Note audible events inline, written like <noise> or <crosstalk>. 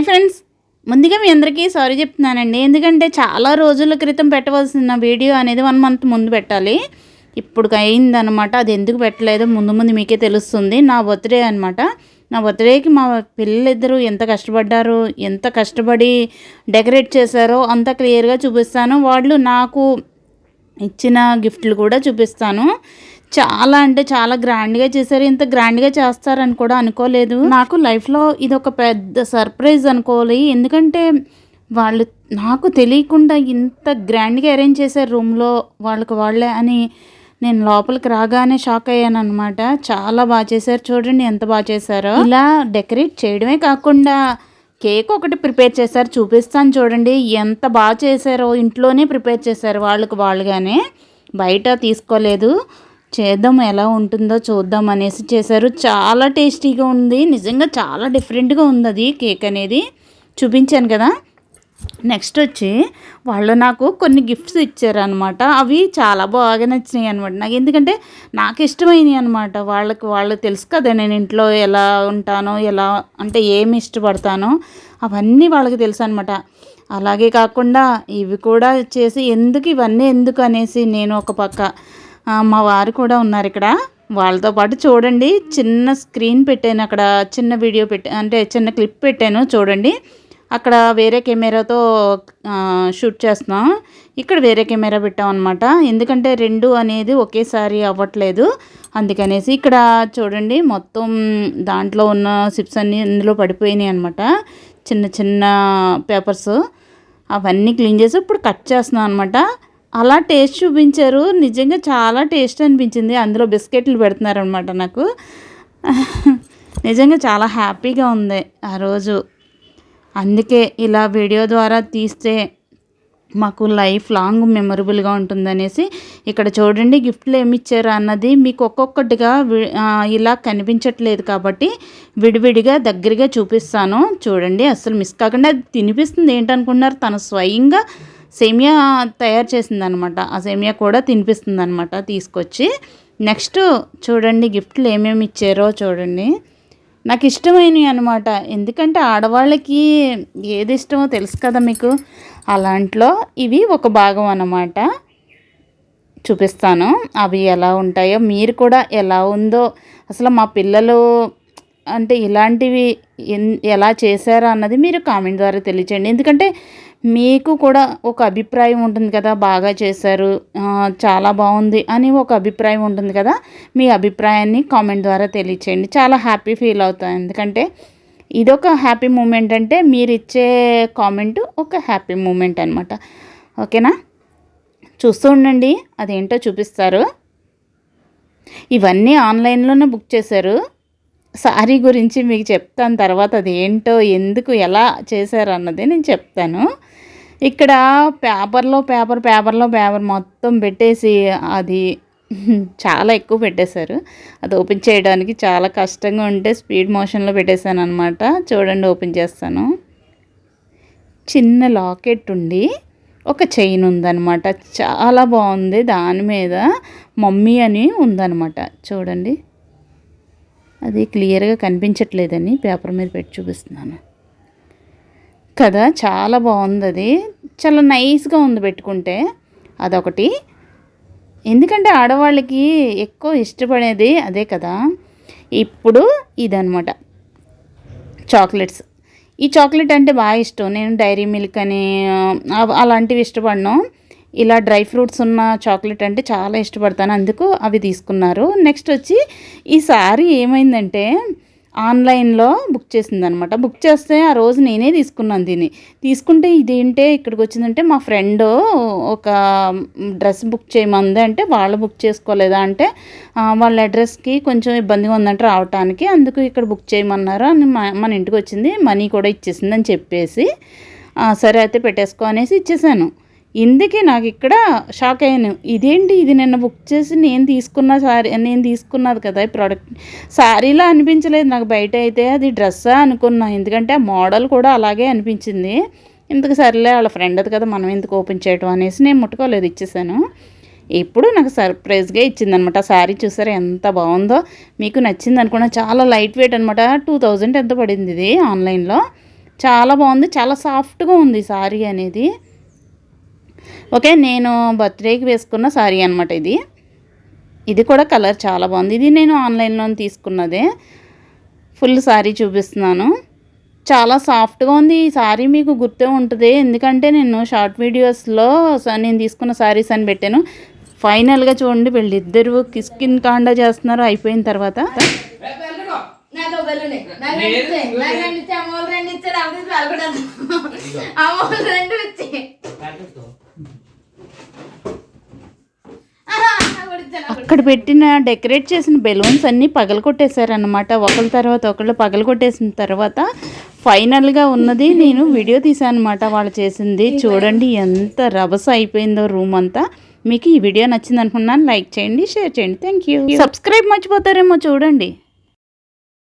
Hi friends. ముందుగా మీ అందరికీ sorry చెప్తున్నానండి. ఎందుకంటే చాలా రోజుల క్రితం పెట్టవలసిన వీడియో అనేది వన్ మంత్ ముందు పెట్టాలి. ఇప్పుడు అయిందనమాట అది ఎందుకు పెట్టలేదు? ముందు ముందు మీకే తెలుస్తుంది. నా బర్త్డే అనమాట నా బర్త్డేకి మా పిల్లలిద్దరూ ఎంత కష్టపడ్డారు? ఎంత కష్టపడి డెకరేట్ చేశారో అంత క్లియర్గా చూపిస్తాను. వాళ్ళు నాకు ఇచ్చిన గిఫ్ట్లు కూడా చూపిస్తాను. చాలా అంటే చాలా గ్రాండ్గా చేశారు. ఇంత గ్రాండ్గా చేస్తారని కూడా అనుకోలేదు. నాకు లైఫ్లో ఇది ఒక పెద్ద సర్ప్రైజ్ అనుకోవాలి. ఎందుకంటే వాళ్ళు నాకు తెలియకుండా ఇంత గ్రాండ్గా అరేంజ్ చేశారు రూమ్లో వాళ్ళకి వాళ్ళే అని నేను లోపలికి రాగానే షాక్ అయ్యాను అనమాట చాలా బాగా చేశారు చూడండి ఎంత బాగా చేశారో. ఇలా డెకరేట్ చేయడమే కాకుండా కేక్ ఒకటి ప్రిపేర్ చేశారు చూపిస్తాను చూడండి ఎంత బాగా చేశారో ఇంట్లోనే ప్రిపేర్ చేశారు వాళ్ళకి వాళ్ళుగానే. బయట తీసుకోలేదు. చేద్దాం ఎలా ఉంటుందో చూద్దాం అనేసి చేశారు. చాలా టేస్టీగా ఉంది. నిజంగా చాలా డిఫరెంట్గా ఉంది అది కేక్ అనేది. చూపించాను కదా. నెక్స్ట్ వచ్చి వాళ్ళు నాకు కొన్ని గిఫ్ట్స్ ఇచ్చారనమాట అవి చాలా బాగా నచ్చినాయి అనమాట నాకు ఎందుకంటే నాకు ఇష్టమైనవి అనమాట వాళ్ళకి వాళ్ళు తెలుసు కదా నేను ఇంట్లో ఎలా ఉంటానో ఎలా అంటే ఏమి ఇష్టపడతానో అవన్నీ వాళ్ళకి తెలుసు అనమాట అలాగే కాకుండా ఇవి కూడా చేసి ఎందుకు ఇవన్నీ ఎందుకు అనేసి నేను ఒక పక్క మా వారు కూడా ఉన్నారు ఇక్కడ. వాళ్ళతో పాటు చూడండి. చిన్న స్క్రీన్ పెట్టాను అక్కడ. చిన్న వీడియో పెట్టా అంటే చిన్న క్లిప్ పెట్టాను చూడండి. అక్కడ వేరే కెమెరాతో షూట్ చేస్తున్నాం. ఇక్కడ వేరే కెమెరా పెట్టాం అనమాట ఎందుకంటే రెండు అనేది ఒకేసారి అవ్వట్లేదు. అందుకనేసి ఇక్కడ చూడండి. మొత్తం దాంట్లో ఉన్న సిప్స్ అన్నీ ఇందులో పడిపోయినాయి అనమాట చిన్న చిన్న పేపర్స్ అవన్నీ క్లీన్ చేసి ఇప్పుడు కట్ చేస్తున్నాం అనమాట అలా టేస్ట్ చూపించారు. నిజంగా చాలా టేస్ట్ అనిపించింది. అందులో బిస్కెట్లు పెడుతున్నారు అనమాట నాకు. <laughs> నిజంగా చాలా హ్యాపీగా ఉంది ఆ రోజు. అందుకే ఇలా వీడియో ద్వారా తీస్తే మాకు లైఫ్ లాంగ్ మెమొరబుల్గా ఉంటుందనేసి ఇక్కడ చూడండి గిఫ్ట్లు ఏమి ఇచ్చారు అన్నది మీకు ఒక్కొక్కటిగా వి- ఇలా కనిపించట్లేదు కాబట్టి విడివిడిగా దగ్గరగా చూపిస్తాను. చూడండి అసలు మిస్ కాకుండా అది తినిపిస్తుంది. ఏంటనుకున్నారు తను స్వయంగా సేమియా తయారు చేసింది అనమాట ఆ సేమియా కూడా తినిపిస్తుంది అనమాట తీసుకొచ్చి. నెక్స్ట్ చూడండి గిఫ్ట్లు ఏమేమి ఇచ్చారో చూడండి. నాకు ఇష్టమైనవి అనమాట. ఎందుకంటే ఆడవాళ్ళకి ఏది ఇష్టమో తెలుసు కదా మీకు. అలాంట్లో ఇవి ఒక భాగం అన్నమాట చూపిస్తాను. అవి ఎలా ఉంటాయో మీరు కూడా ఎలా ఉందో. అసలు మా పిల్లలు అంటే ఇలాంటివి ఎన్- ఎలా చేశారా అన్నది మీరు కామెంట్ ద్వారా తెలియచేయండి. ఎందుకంటే మీకు కూడా ఒక అభిప్రాయం ఉంటుంది కదా బాగా చేశారు చాలా బాగుంది అని ఒక అభిప్రాయం ఉంటుంది కదా మీ అభిప్రాయాన్ని కామెంట్ ద్వారా తెలియచేయండి. చాలా హ్యాపీ ఫీల్ అవుతాను. ఎందుకంటే ఇదొక హ్యాపీ మూమెంట్ అంటే మీరు ఇచ్చే కామెంట్ ఒక హ్యాపీ మూమెంట్ అనమాట ఓకేనా? చూస్తూ ఉండండి అదేంటో చూపిస్తారు. ఇవన్నీ ఆన్లైన్లోనే బుక్ చేశారు. సారీ గురించి మీకు చెప్తాను తర్వాత అది ఏంటో ఎందుకు ఎలా చేశారు అన్నది నేను చెప్తాను. ఇక్కడ పేపర్లో పేపర్ పేపర్లో పేపర్ మొత్తం పెట్టేసి అది చాలా ఎక్కువ పెట్టేశారు. అది ఓపెన్ చేయడానికి చాలా కష్టంగా ఉంటే స్పీడ్ మోషన్లో పెట్టేశాను అనమాట చూడండి ఓపెన్ చేస్తాను. చిన్న లాకెట్ ఉండి ఒక చైన్ ఉందన్నమాట. చాలా బాగుంది. దాని మీద మమ్మీ అని ఉందన్నమాట. చూడండి. అది క్లియర్గా కనిపించట్లేదని పేపర్ మీద పెట్టి చూపిస్తున్నాను. కదా చాలా బాగుంది అది. చాలా నైస్గా ఉంది పెట్టుకుంటే అదొకటి. ఎందుకంటే ఆడవాళ్ళకి ఎక్కువ ఇష్టపడేది అదే కదా. ఇప్పుడు ఇదనమాట చాక్లెట్స్. ఈ చాక్లెట్ అంటే బాగా ఇష్టం. నేను డైరీ మిల్క్ అని అలాంటివి ఇష్టపడను. ఇలా డ్రై ఫ్రూట్స్ ఉన్న చాక్లెట్ అంటే చాలా ఇష్టపడతాను అందుకు అవి తీసుకున్నారు. నెక్స్ట్ వచ్చి ఈ సారీ ఏమైందంటే ఆన్లైన్లో బుక్ చేసిందనమాట. బుక్ చేస్తే ఆ రోజు నేనే తీసుకున్నాను దీన్ని. తీసుకుంటే ఇదేంటే ఇక్కడికి వచ్చిందంటే మా ఫ్రెండ్ ఒక డ్రెస్ బుక్ చేయమంది అంటే వాళ్ళు బుక్ చేసుకోలేదా అంటే వాళ్ళ అడ్రస్కి కొంచెం ఇబ్బందిగా ఉందంటే రావటానికి అందుకు ఇక్కడ బుక్ చేయమన్నారు అని మా- మన ఇంటికి వచ్చింది మనీ కూడా ఇచ్చేసింది అని చెప్పేసి సరే అయితే పెట్టేసుకో అనేసి ఇచ్చేసాను. ఇందుకే నాకు ఇక్కడ షాక్ అయ్యాను. ఇదేంటి? ఇది నిన్న బుక్ చేసి నేను తీసుకున్న సారీ నేను తీసుకున్నది కదా ఈ ప్రోడక్ట్ శారీలో అనిపించలేదు. నాకు బయట అయితే అది డ్రెస్సా అనుకున్నా. ఎందుకంటే ఆ మోడల్ కూడా అలాగే అనిపించింది. ఇందుకు సర్లే వాళ్ళ ఫ్రెండ్ అది కదా మనం ఎందుకు ఓపెన్ చేయటం అనేసి నేను ముట్టుకోలేదు ఇచ్చేసాను. ఇప్పుడు నాకు సర్ప్రైజ్గా ఇచ్చిందనమాట శారీ చూసారా ఎంత బాగుందో. మీకు నచ్చింది అనుకున్నా. చాలా లైట్ వెయిట్ అనమాట టూ థౌజండ్ ఎంత పడింది ఇది ఆన్లైన్లో చాలా బాగుంది. చాలా సాఫ్ట్గా ఉంది శారీ అనేది. ఓకే నేను బర్త్డేకి వేసుకున్న సారీ అనమాట ఇది ఇది కూడా కలర్ చాలా బాగుంది ఇది నేను ఆన్లైన్లో తీసుకున్నదే ఫుల్ సారీ చూపిస్తున్నాను చాలా సాఫ్ట్గా ఉంది ఈ సారీ మీకు గుర్తే ఉంటుంది ఎందుకంటే నేను షార్ట్ వీడియోస్లో స- నేను తీసుకున్న సారీస్ అని పెట్టాను ఫైనల్గా చూడండి వీళ్ళిద్దరు కిస్కిన్ కాండా చేస్తున్నారు అయిపోయిన తర్వాత నాకు రెండు ఇచ్చే. నాకు రెండు ఇచ్చే. అమ్మోళ్ళు రెండు ఇచ్చారు. అవి తీసి పాల్గొడతాను. అమ్మోళ్ళు రెండు ఇచ్చే. ఆహా, నాకు కూడా ఇచ్చే, నాకు కూడా అక్కడ పెట్టిన డెకరేట్ చేసిన బెలూన్స్ అన్నీ పగలగొట్టేశారనమాట ఒకళ్ళ తర్వాత ఒకళ్ళు పగలగొట్టేసిన తర్వాత ఫైనల్గా ఉన్నది నేను వీడియో తీసాను అనమాట వాళ్ళు చేసింది. చూడండి ఎంత రభస అయిపోయిందో రూమ్ అంతా. మీకు ఈ వీడియో నచ్చింది అనుకున్నాను లైక్ చేయండి షేర్ చేయండి. థ్యాంక్ యూ సబ్స్క్రైబ్ మర్చిపోతారేమో చూడండి.